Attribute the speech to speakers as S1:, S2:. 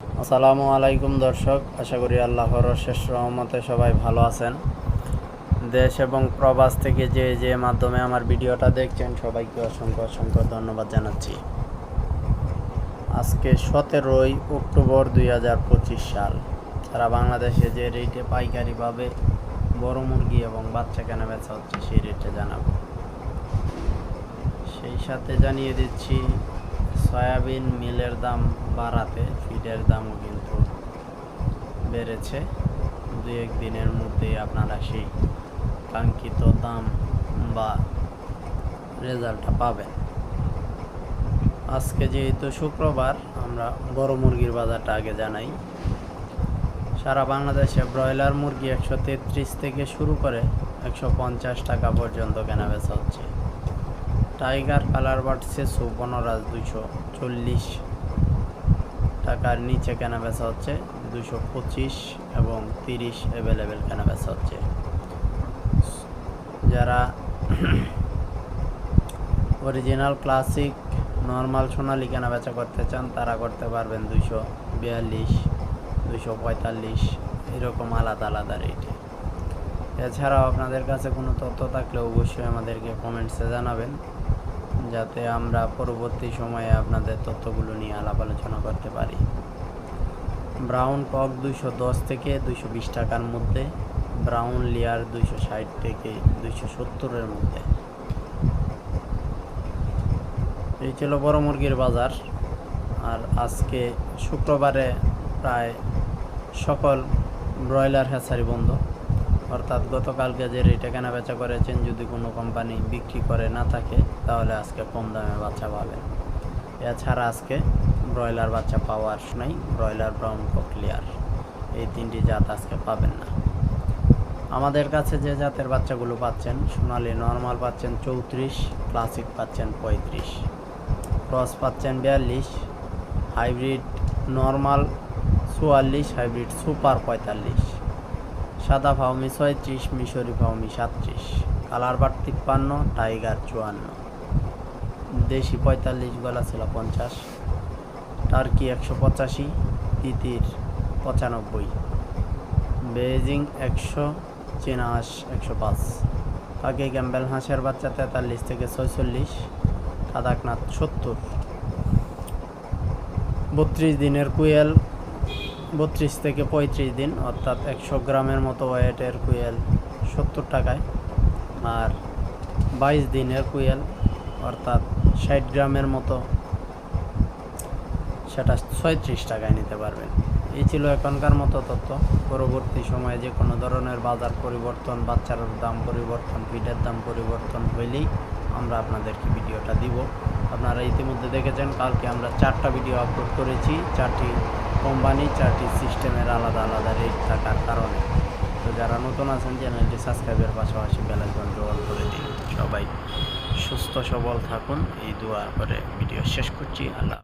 S1: আসসালামু আলাইকুম দর্শক, আশা করি আল্লাহর শেষ রহমতে সবাই ভালো আছেন। দেশ এবং প্রবাস থেকে যে যে মাধ্যমে আমার ভিডিওটা দেখছেন, সবাইকে অসংখ্য অসংখ্য ধন্যবাদ জানাচ্ছি। আজকে সতেরোই অক্টোবর দুই হাজার পঁচিশ সাল। সারা বাংলাদেশে যে রেটে পাইকারিভাবে বড় মুরগি এবং বাচ্চা কেনা বেচা হচ্ছে সেই রেটে জানাব। সেই সাথে জানিয়ে দিচ্ছি সয়াবিন মিলের দাম বাড়াতে ফিডের দামও কিন্তু বেড়েছে। দু এক দিনের মধ্যেই আপনারা সেই কাঙ্ক্ষিত দাম বা রেজাল্টটা পাবেন। আজকে যেহেতু শুক্রবার, আমরা বড় মুরগির বাজারটা আগে জানাই। সারা বাংলাদেশে ব্রয়লার মুরগি একশো তেত্রিশ থেকে শুরু করে একশো পঞ্চাশ টাকা পর্যন্ত কেনা বেচা হচ্ছে। টাইগার কালার বাড়ছে সুবর্ণরাজ দুশো চল্লিশ। টাকার নিচে কেনা বেচা হচ্ছে দুশো পঁচিশ এবং তিরিশ অ্যাভেলেবেল কেনা বেচা হচ্ছে। যারা অরিজিনাল ক্লাসিক নর্মাল সোনালি কেনা বেচা করতে চান, তারা করতে পারবেন দুশো বিয়াল্লিশ দুশো পঁয়তাল্লিশ, এরকম আলাদা আলাদা রেটে এছাড়াও আপনাদের কাছে কোনো তথ্য থাকলে অবশ্যই আমাদেরকে কমেন্টসে জানাবেন। যাতে আমরা পরবর্তী সময়ে আপনাদের তথ্যগুলো নিয়ে আলাপ আলোচনা করতে পারি। ব্রাউন কক দুইশো দশ থেকে দুইশো বিশ টাকার মধ্যে, ব্রাউন লেয়ার দুইশো ষাট থেকে দুইশো সত্তরের মধ্যে। এই ছিল বড় মুরগির বাজার। আর আজকে শুক্রবারে প্রায় সকল ব্রয়লার হ্যাচারি বন্ধ। অর্থাৎ গতকালকে যে রেটে কেনা বেচা করেছেন, যদি কোনো কোম্পানি বিক্রি করে না থাকে, তাহলে আজকে কম দামে বাচ্চা পাবেন। এছাড়া আজকে ব্রয়লার বাচ্চা পাওয়ার নাই, ব্রয়লার, ব্রাউন ককলিয়ার এই তিনটি জাত আজকে পাবেন না। আমাদের কাছে যে জাতের বাচ্চাগুলো পাচ্ছেন, সোনালি নর্মাল পাচ্ছেন চৌত্রিশ ক্লাসিক পাচ্ছেন পঁয়ত্রিশ। ক্রস পাচ্ছেন বিয়াল্লিশ হাইব্রিড নর্মাল চুয়াল্লিশ হাইব্রিড সুপার পঁয়তাল্লিশ। সাদা ফাউমি ছয়ত্রিশ, মিশরি ফাউমি সাতত্রিশ, কালার বার তিপ্পান্ন, টাইগার চুয়ান্ন। দেশি পঁয়তাল্লিশ, গলা ছিল পঞ্চাশ। টার্কি একশো পঁচাশি, তিতির পঁচানব্বই। বেজিং একশো চীনা হাঁস একশো পাঁচ। পাখি ক্যাম্বেল হাঁসের বাচ্চা তেতাল্লিশ থেকে ছয়চল্লিশ, কাদাকনাথ সত্তর। বত্রিশ দিনের কুয়েল বত্রিশ থেকে পঁয়ত্রিশ দিন, অর্থাৎ একশো গ্রামের মতো ওয়েটের কুয়েল সত্তর টাকায়। আর বাইশ দিনের কুয়েল অর্থাৎ ষাট গ্রামের মতো, সেটা ছয়ত্রিশ টাকায় নিতে পারবেন। এই ছিল এখনকার মতো তথ্য। পরবর্তী সময়ে যে কোনো ধরনের বাজার পরিবর্তন, বাচ্চার দাম পরিবর্তন, ফিডের দাম পরিবর্তন হইলেই আমরা আপনাদেরকে ভিডিওটা দিব। আপনারা ইতিমধ্যে দেখেছেন, কালকে আমরা চারটা ভিডিও আপলোড করেছি। চারটি কোম্পানি চারটি সিস্টেমের আলাদা আলাদা রেট থাকার কারণে। তো যারা নতুন আছেন, চ্যানেলটি সাবস্ক্রাইবের পাশাপাশি বেলাইকন রোল করে দিন। সবাই সুস্থ, সবল থাকুন। এই দোয়া করে ভিডিও শেষ করছি। আল্লাহ